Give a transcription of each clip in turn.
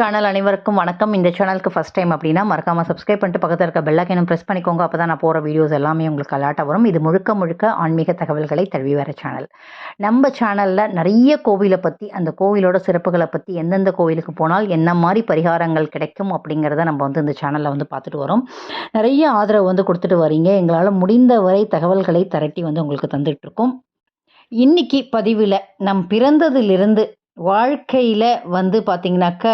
Channel அனைவருக்கும் வணக்கம். இந்த சேனலுக்கு ஃபஸ்ட் டைம் அப்படின்னா மறக்காமல் சப்ஸ்கிரைப் பண்ணிட்டு பக்கத்தில் இருக்க பெல்லைக்கனும் ப்ரெஸ் பண்ணிக்கோங்க. அப்போ தான் நான் போகிற வீடியோஸ் எல்லாமே உங்களுக்கு அலாட்டாக வரும். இது முழுக்க முழுக்க ஆன்மீக தகவல்களை தழுவி வர சேனல் நம்ம சேனலில் நிறைய கோவிலை பற்றி அந்த கோவிலோட சிறப்புகளை பற்றி எந்தெந்த கோவிலுக்கு போனால் என்ன மாதிரி பரிகாரங்கள் கிடைக்கும் அப்படிங்கிறத நம்ம வந்து இந்த சேனலில் வந்து பார்த்துட்டு வரோம். நிறைய ஆதரவு வந்து கொடுத்துட்டு வரீங்க. எங்களால் முடிந்த வரை தகவல்களை திரட்டி வந்து உங்களுக்கு தந்துட்டுருக்கோம் இன்னைக்கு பதிவில் நம் பிறந்ததிலிருந்து வாழ்க்கையில் வந்து பார்த்திங்கனாக்க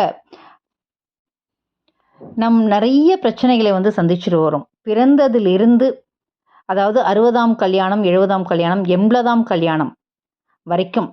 நம் நிறைய பிரச்சனைகளை வந்து சந்திச்சுட்டு வரோம் பிறந்ததிலிருந்து அதாவது அறுபதாம் கல்யாணம் எழுபதாம் கல்யாணம் எண்பதாம் கல்யாணம் வரைக்கும்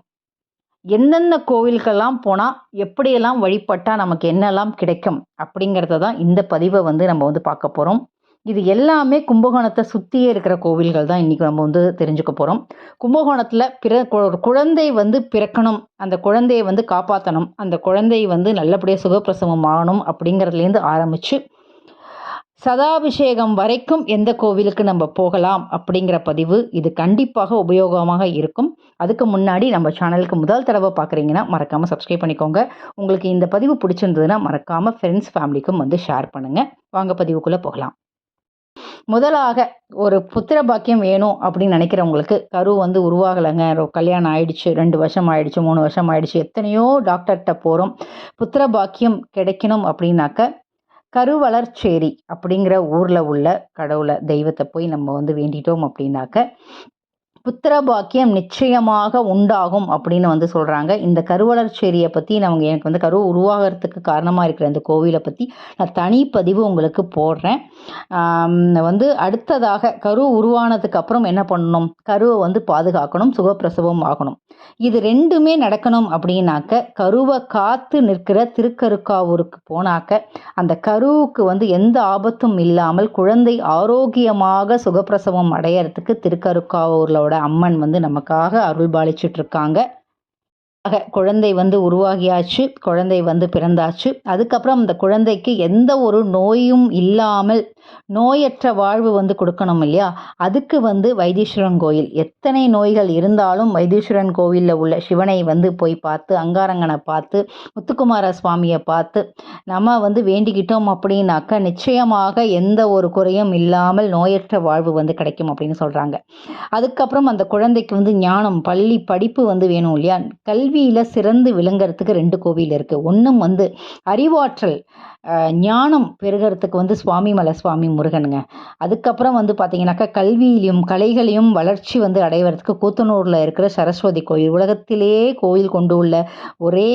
எந்தெந்த கோவில்கள்லாம் போனால் எப்படியெல்லாம் வழிபட்டால் நமக்கு என்னெல்லாம் கிடைக்கும் அப்படிங்கிறத தான் இந்த பதிவை வந்து நம்ம வந்து பார்க்க போகிறோம் இது எல்லாமே கும்பகோணத்தை சுற்றியே இருக்கிற கோவில்கள் தான் இன்றைக்கி நம்ம வந்து தெரிஞ்சுக்க போகிறோம் கும்பகோணத்தில் பிற ஒரு குழந்தை வந்து பிறக்கணும். அந்த குழந்தையை வந்து காப்பாற்றணும் அந்த குழந்தை வந்து நல்லபடியாக சுகப்பிரசவம் ஆகணும் அப்படிங்கிறதுலேருந்து ஆரம்பித்து சதாபிஷேகம் வரைக்கும் எந்த கோவிலுக்கு நம்ம போகலாம் அப்படிங்கிற பதிவு இது கண்டிப்பாக உபயோகமாக இருக்கும். அதுக்கு முன்னாடி நம்ம சேனலுக்கு முதல் தடவை பார்க்குறீங்கன்னா மறக்காமல் சப்ஸ்கிரைப் பண்ணிக்கோங்க. உங்களுக்கு இந்த பதிவு பிடிச்சிருந்ததுன்னா மறக்காமல் ஃப்ரெண்ட்ஸ் ஃபேமிலிக்கும் வந்து ஷேர் பண்ணுங்கள் வாங்க பதிவுக்குள்ளே போகலாம். முதலாக ஒரு புத்திர பாக்கியம் வேணும் அப்படின்னு நினைக்கிறவங்களுக்கு கரு வந்து உருவாகலைங்க. கல்யாணம் ஆயிடுச்சு ரெண்டு வருஷம் ஆயிடுச்சு மூணு வருஷம் ஆயிடுச்சு எத்தனையோ டாக்டர்கிட்ட போகிறோம் புத்திர பாக்கியம் கிடைக்கணும் அப்படின்னாக்க கருவளர்ச்சேரி அப்படிங்கிற ஊரில் உள்ள கடவுளை தெய்வத்தை போய் நம்ம வந்து வேண்டிட்டோம் அப்படின்னாக்க புத்திர பாக்கியம் நிச்சயமாக உண்டாகும் அப்படின்னு வந்து சொல்கிறாங்க இந்த கருவளர்ச்சேரியை பற்றி நான் எனக்கு வந்து கரு உருவாகிறதுக்கு காரணமாக இருக்கிற இந்த கோவிலை பற்றி நான் தனிப்பதிவு உங்களுக்கு போடுறேன். வந்து அடுத்ததாக கரு உருவானதுக்கு அப்புறம் என்ன பண்ணணும்? கருவை வந்து பாதுகாக்கணும் சுகப்பிரசவம் ஆகணும். இது ரெண்டுமே நடக்கணும் அப்படின்னாக்க கருவை காத்து நிற்கிற திருக்கருக்காவூருக்கு போனாக்க அந்த கருவுக்கு வந்து எந்த ஆபத்தும் இல்லாமல் குழந்தை ஆரோக்கியமாக சுகப்பிரசவம் அடையறதுக்கு நம்மளோட அம்மன் வந்து நமக்காக அருள் பாலிச்சுட்டு இருக்காங்க குழந்தை வந்து உருவாகியாச்சு குழந்தை வந்து பிறந்தாச்சு. அதுக்கப்புறம் அந்த குழந்தைக்கு எந்த ஒரு நோயும் இல்லாமல் நோயற்ற வாழ்வு வந்து கொடுக்கணும் இல்லையா? அதுக்கு வந்து வைத்தீஸ்வரன் கோயில். எத்தனை நோய்கள் இருந்தாலும் வைத்தீஸ்வரன் கோவிலில் உள்ள சிவனை வந்து போய் பார்த்து அங்காரங்கனை பார்த்து முத்துக்குமார சுவாமியை பார்த்து நம்ம வந்து வேண்டிக்கிட்டோம் அப்படின்னாக்கா நிச்சயமாக எந்த ஒரு குறையும் இல்லாமல் நோயற்ற வாழ்வு வந்து கிடைக்கும் அப்படின்னு சொல்கிறாங்க அதுக்கப்புறம் அந்த குழந்தைக்கு வந்து ஞானம் பள்ளி படிப்பு வந்து வேணும் இல்லையா? கல்வியில் சிறந்து விளங்குறதுக்கு ரெண்டு கோவில் இருக்குது ஒன்றும் வந்து அறிவாற்றல் ஞானம் பெருகிறதுக்கு வந்து சுவாமி மலை சுவாமி சுவாமி முருகனுங்க. அதுக்கப்புறம் வந்து பார்த்தீங்கன்னாக்கா கல்வியிலையும் கலைகளையும் வளர்ச்சி வந்து அடைவதற்கு கூத்தனூரில் இருக்கிற சரஸ்வதி கோயில் உலகத்திலேயே கோயில் கொண்டு உள்ள ஒரே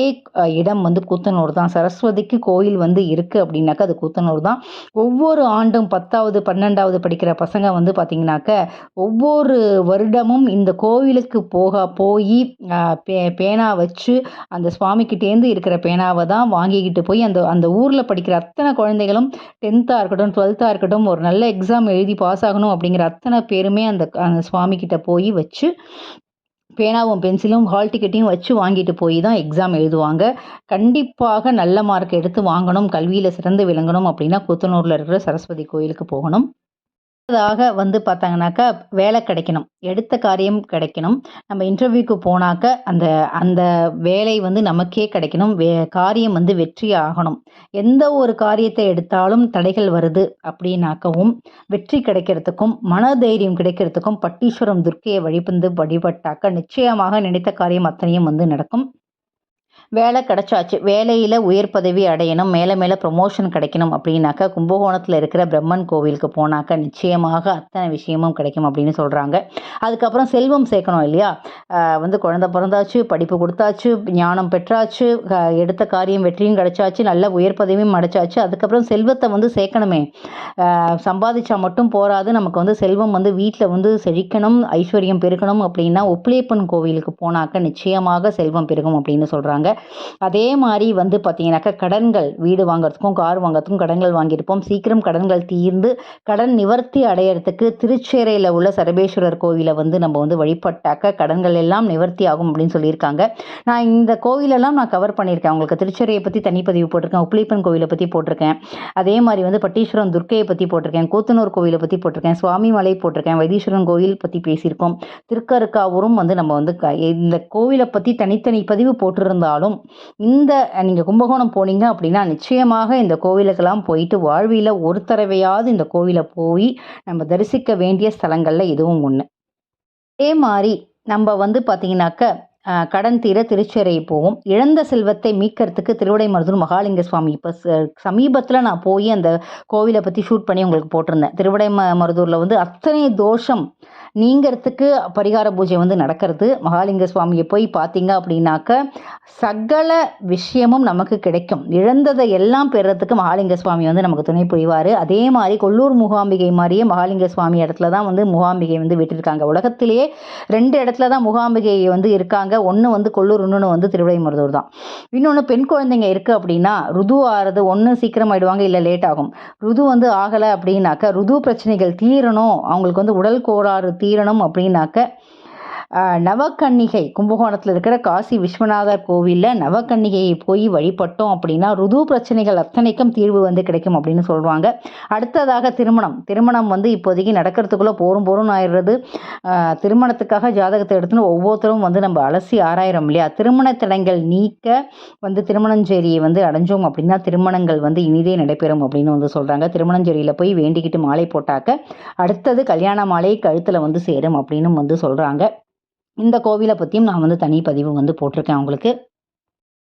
இடம் வந்து கூத்தனூர் தான். சரஸ்வதிக்கு கோயில் வந்து இருக்குது அப்படின்னாக்கா அது கூத்தனூர் தான். ஒவ்வொரு ஆண்டும் பத்தாவது பன்னெண்டாவது படிக்கிற பசங்க வந்து பார்த்திங்கனாக்க ஒவ்வொரு வருடமும் இந்த கோவிலுக்கு போக போய் பே பேனா வச்சு அந்த சுவாமிக்கிட்டேருந்து இருக்கிற பேனாவை தான் வாங்கிக்கிட்டு போய் அந்த அந்த ஊரில் படிக்கிற அத்தனை குழந்தைகளும் டென்த்தாக இருக்கட்டும் டுவெல்த்தாக இருக்கட்டும். ஒரு நல்ல எக்ஸாம் எழுதி பாஸ் ஆகணும் அப்படிங்கிற அத்தனை பேருமே அந்த அந்த சுவாமிக்கிட்ட போய் வச்சு பேனாவும் பென்சிலும் ஹால் டிக்கெட்டையும் வச்சு வாங்கிட்டு போய் தான் எக்ஸாம் எழுதுவாங்க. கண்டிப்பாக நல்ல மார்க் எடுத்து வாங்கணும். கல்வியில் சிறந்து விளங்கணும் அப்படின்னா கூத்தனூரில் இருக்கிற சரஸ்வதி கோயிலுக்கு போகணும். அடுத்ததாக வந்து பார்த்தாங்கனாக்கா வேலை கிடைக்கணும். எடுத்த காரியம் கிடைக்கணும். நம்ம இன்டர்வியூக்கு போனாக்க அந்த அந்த வேலை வந்து நமக்கே கிடைக்கணும். வே காரியம் வந்து வெற்றி ஆகணும். எந்த ஒரு காரியத்தை எடுத்தாலும் தடைகள் வருது அப்படின்னாக்கவும் வெற்றி கிடைக்கிறதுக்கும் மனதைரியம் கிடைக்கிறதுக்கும் பட்டீஸ்வரம் துர்க்கையை வழிபந்து வழிபட்டாக்க நிச்சயமாக நினைத்த காரியம் அத்தனையும் வந்து நடக்கும். வேலை கிடச்சாச்சு. வேலையில் உயர் பதவி அடையணும் மேலே மேலே ப்ரொமோஷன் கிடைக்கணும் அப்படின்னாக்கா கும்பகோணத்தில் இருக்கிற பிரம்மன் கோவிலுக்கு போனாக்கா நிச்சயமாக அத்தனை விஷயமும் கிடைக்கும் அப்படின்னு சொல்கிறாங்க அதுக்கப்புறம் செல்வம் சேர்க்கணும் இல்லையா? வந்து குழந்த பிறந்தாச்சு படிப்பு கொடுத்தாச்சு ஞானம் பெற்றாச்சு எடுத்த காரியம் வெற்றியும் கிடைச்சாச்சு நல்ல உயர் பதவியும் அடைச்சாச்சு. அதுக்கப்புறம் செல்வத்தை வந்து சேர்க்கணுமே. சம்பாதிச்சா மட்டும் போராது நமக்கு வந்து செல்வம் வந்து வீட்டில் வந்து செழிக்கணும் ஐஸ்வர்யம் பெருக்கணும் அப்படின்னா ஒப்பிலியப்பன் கோவிலுக்கு போனாக்க நிச்சயமாக செல்வம் பெருகும் அப்படின்னு சொல்கிறாங்க அதே மாதிரி வந்து பார்த்தீங்கன்னாக்கா கடன்கள் வீடு வாங்குறதுக்கும் கார் வாங்குறதுக்கும் கடன்கள் வாங்கியிருப்போம். சீக்கிரம் கடன்கள் தீர்ந்து கடன் நிவர்த்தி அடையிறதுக்கு திருச்சேரையில் உள்ள சரபேஸ்வரர் கோவிலை வந்து நம்ம வந்து வழிபட்டாக்க கடன்கள் எல்லாம் நிவர்த்தி ஆகும் அப்படின்னு சொல்லியிருக்காங்க. நான் இந்த கோவிலெல்லாம் நான் கவர் பண்ணியிருக்கேன். உங்களுக்கு திருச்சேரையை பற்றி தனிப்பதிவு போட்டிருக்கேன். உப்ளிப்பன் கோவிலை பற்றி போட்டிருக்கேன். அதே மாதிரி வந்து பட்டீஸ்வரம் துர்க்கையை பற்றி போட்டிருக்கேன். கூத்தனூர் கோவிலை பற்றி போட்டிருக்கேன். சுவாமி மலை போட்டிருக்கேன். வைத்தீஸ்வரன் கோவில் பற்றி பேசியிருக்கோம். திருக்கருக்காவூரும் வந்து நம்ம வந்து இந்த கோவிலை பற்றி தனித்தனி பதிவு போட்டிருந்தாலும் இருந்தாலும் இந்த நீங்கள் கும்பகோணம் போனீங்க அப்படின்னா நிச்சயமாக இந்த கோவிலுக்கெல்லாம் போயிட்டு வாழ்வியில் ஒரு தடவையாவது இந்த கோவிலை போய் நம்ம தரிசிக்க வேண்டிய ஸ்தலங்களில் இதுவும் ஒன்று அதே மாதிரி நம்ம வந்து பார்த்திங்கனாக்க கடன் தீர திருச்செறை போவோம் இழந்த செல்வத்தை மீட்கிறதுக்கு திருவிடைமருதூர் மகாலிங்க சுவாமி. இப்போ சமீபத்தில் நான் போய் அந்த கோவிலை பற்றி ஷூட் பண்ணி உங்களுக்கு போட்டிருந்தேன். திருவிடை ம மருதூரில் வந்து அத்தனை தோஷம் நீங்கிறதுக்கு பரிகார பூஜை வந்து நடக்கிறது. மகாலிங்க சுவாமியை போய் பார்த்தீங்க அப்படின்னாக்க சகல விஷயமும் நமக்கு கிடைக்கும். இழந்ததை எல்லாம் பெறத்துக்கு மகாலிங்க சுவாமி வந்து நமக்கு துணை புரிவார். அதே மாதிரி கொல்லூர் முகாம்பிகை மாதிரியே மகாலிங்க சுவாமி இடத்துல தான் வந்து முகாம்பிகை வந்து விட்டுருக்காங்க. உலகத்திலேயே ரெண்டு இடத்துல தான் முகாம்பிகை வந்து இருக்காங்க. ஒன்று வந்து கொள்ளூர் இன்னொன்று வந்து திருவிடைமருதூர் தான். இன்னொன்று பெண் குழந்தைங்க இருக்குது அப்படின்னா ருது ஆறுது ஒன்று சீக்கிரம் ஆயிடுவாங்க இல்லை லேட் ஆகும். ருது வந்து ஆகலை அப்படின்னாக்க ருது பிரச்சனைகள் தீரணும். அவங்களுக்கு வந்து உடல் கோளாறு தீரணும் அப்படின்னாக்க நவக்கன்னிகை கும்பகோணத்தில் இருக்கிற காசி விஸ்வநாதர் கோவிலில் நவக்கன்னிகையை போய் வழிபட்டோம் அப்படின்னா ருது பிரச்சனைகள் அத்தனைக்கும் தீர்வு வந்து கிடைக்கும் அப்படின்னு சொல்கிறாங்க அடுத்ததாக திருமணம். திருமணம் வந்து இப்போதைக்கு நடக்கிறதுக்குள்ளே போரும் போரும் ஆயிடுறது. திருமணத்துக்காக ஜாதகத்தை எடுத்துன்னு ஒவ்வொருத்தரும் வந்து நம்ம அலசி ஆராயிரம் இல்லையா? திருமண தடங்கள் நீக்க வந்து திருமணஞ்சேரியை வந்து அடைஞ்சோம் அப்படின்னா திருமணங்கள் வந்து இனிதே நடைபெறும் அப்படின்னு வந்து சொல்கிறாங்க திருமணஞ்சேரியில் போய் வேண்டிக்கிட்டு மாலை போட்டாக்க அடுத்தது கல்யாண மாலை கழுத்தில் வந்து சேரும் அப்படின்னு வந்து சொல்கிறாங்க இந்த கோவிலை பற்றியும் நான் வந்து தனி பதிவு வந்து போட்டிருக்கேன் உங்களுக்கு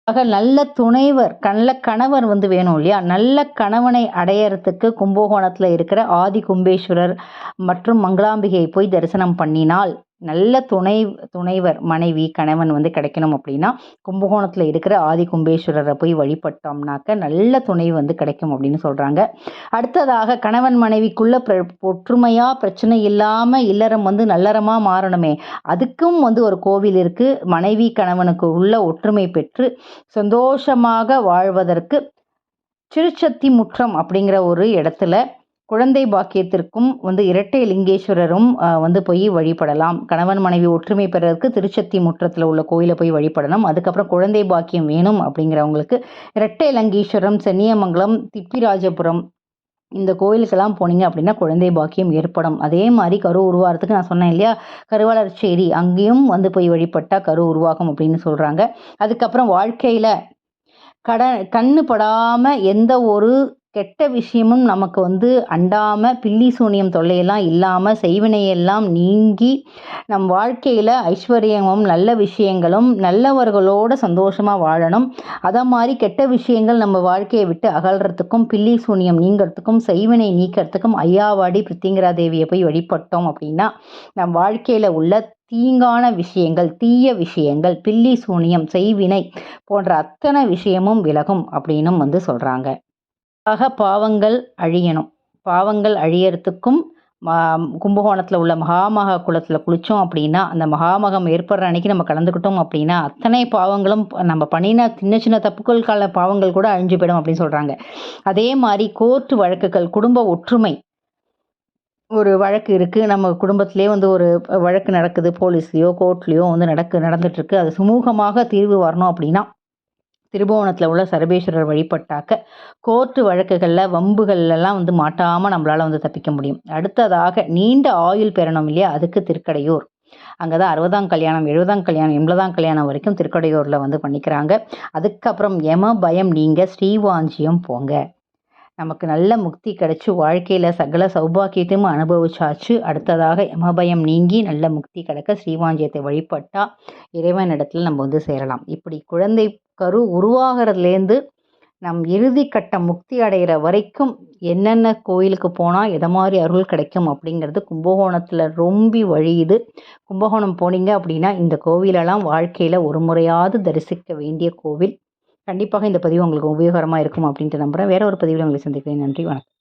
ஆக நல்ல துணைவர் நல்ல கணவர் வந்து வேணும் இல்லையா? நல்ல கணவனை அடையறதுக்கு கும்பகோணத்தில் இருக்கிற ஆதி கும்பேஸ்வரர் மற்றும் மங்களாம்பிகையை போய் தரிசனம் பண்ணினால் நல்ல துணை துணைவர் மனைவி கணவன் வந்து கிடைக்கணும் அப்படின்னா கும்பகோணத்தில் இருக்கிற ஆதி கும்பேஸ்வரரை போய் வழிபட்டோம்னாக்க நல்ல துணை வந்து கிடைக்கும் அப்படின்னு சொல்கிறாங்க அடுத்ததாக கணவன் மனைவிக்குள்ள ஒற்றுமையாக பிரச்சனை இல்லாமல் இல்லறம் வந்து நல்லறமாக மாறணுமே. அதுக்கும் வந்து ஒரு கோவில் இருக்குது மனைவி கணவனுக்கு உள்ள ஒற்றுமை பெற்று சந்தோஷமாக வாழ்வதற்கு திருச்சத்தி முற்றம் அப்படிங்கிற ஒரு இடத்துல குழந்தை பாக்கியத்திற்கும் வந்து இரட்டை லிங்கேஸ்வரரும் வந்து போய் வழிபடலாம். கணவன் மனைவி ஒற்றுமை பெறறதுக்கு திருச்சத்தி முற்றத்தில் உள்ள கோயிலை போய் வழிபடணும். அதுக்கப்புறம் குழந்தை பாக்கியம் வேணும் அப்படிங்கிறவங்களுக்கு இரட்டை லங்கீஸ்வரம் சென்னியமங்கலம் திப்பிராஜபுரம் இந்த கோயிலுக்கெல்லாம் போனீங்க அப்படின்னா குழந்தை பாக்கியம் ஏற்படும். அதே மாதிரி கரு உருவாகிறதுக்கு நான் சொன்னேன் இல்லையா? கருவாளர்ச்சேரி அங்கேயும் வந்து போய் வழிபட்டால் கரு உருவாகும் அப்படின்னு சொல்கிறாங்க அதுக்கப்புறம் வாழ்க்கையில் கட கண்ணு படாமல் எந்த ஒரு கெட்ட விஷயமும் நமக்கு வந்து அண்டாமல் பில்லி சூனியம் தொல்லையெல்லாம் இல்லாமல் செய்வினையெல்லாம் நீங்கி நம் வாழ்க்கையில் ஐஸ்வர்யமும் நல்ல விஷயங்களும் நல்லவர்களோட சந்தோஷமாக வாழணும். அதை மாதிரி கெட்ட விஷயங்கள் நம்ம வாழ்க்கையை விட்டு அகல்றதுக்கும் பில்லி சூனியம் நீங்கிறதுக்கும் செய்வினை நீக்கிறதுக்கும் ஐயாவாடி பிருத்திங்கரா தேவியை போய் வழிபட்டோம் அப்படின்னா நம் வாழ்க்கையில் உள்ள தீங்கான விஷயங்கள் தீய விஷயங்கள் பில்லி சூனியம் செய்வினை போன்ற அத்தனை விஷயமும் விலகும் அப்படின்னும் வந்து சொல்கிறாங்க ஆக பாவங்கள் அழியணும். பாவங்கள் அழியறதுக்கும் கும்பகோணத்தில் உள்ள மகாமக குளத்தில் குளித்தோம் அப்படின்னா அந்த மகாமகம் ஏற்படுற அன்னைக்கு நம்ம கலந்துக்கிட்டோம் அப்படின்னா அத்தனை பாவங்களும் நம்ம பண்ணின சின்ன சின்ன தப்புக்கள் கால பாவங்கள் கூட அழிஞ்சு போயிடும் அப்படின்னு சொல்கிறாங்க அதே மாதிரி கோர்ட்டு வழக்குகள் குடும்ப ஒற்றுமை. ஒரு வழக்கு இருக்குது நம்ம குடும்பத்திலே வந்து ஒரு வழக்கு நடக்குது. போலீஸ்லேயோ கோர்ட்லேயோ வந்து நடக்கு நடந்துட்டுருக்கு அது சுமூகமாக தீர்வு வரணும் அப்படின்னா திருபுவனத்தில் உள்ள சரபேஸ்வரர் வழிபட்டாக்க கோர்ட்டு வழக்குகளில் வம்புகள்லாம் வந்து மாட்டாமல் நம்மளால் வந்து தப்பிக்க முடியும். அடுத்ததாக நீண்ட ஆயுள் பெறணும் இல்லையா? அதுக்கு திருக்கடையூர். அங்கே தான் அறுபதாம் கல்யாணம் எழுபதாம் கல்யாணம் எண்பதாம் கல்யாணம் வரைக்கும் திருக்கடையூரில் வந்து பண்ணிக்கிறாங்க. அதுக்கப்புறம் எம பயம் நீங்கள் ஸ்ரீவாஞ்சியம் போங்க. நமக்கு நல்ல முக்தி கிடைச்சி வாழ்க்கையில் சகல சௌபாக்கியத்தையும் அனுபவிச்சாச்சு. அடுத்ததாக யமபயம் நீங்கி நல்ல முக்தி கிடைக்க ஸ்ரீவாஞ்சியத்தை வழிபட்டால் இறைவன் இடத்துல நம்ம வந்து சேரலாம். இப்படி குழந்தை கரு உருவாகிறதுலேருந்து நம் இறுதி கட்ட முக்தி அடைகிற வரைக்கும் என்னென்ன கோயிலுக்கு போனால் எதை மாதிரி அருள் கிடைக்கும் அப்படிங்கிறது கும்பகோணத்தில் ரொம்ப வழியுது. கும்பகோணம் போனீங்க அப்படின்னா இந்த கோவிலெல்லாம் வாழ்க்கையில் ஒரு முறையாவது தரிசிக்க வேண்டிய கோவில். கண்டிப்பாக இந்த பதிவு உங்களுக்கு உபயோகரமாக இருக்கும் அப்படின்ட்டு நம்புகிறேன் வேற ஒரு பதிவில் உங்களை சந்திக்கிறேன். நன்றி வணக்கம்.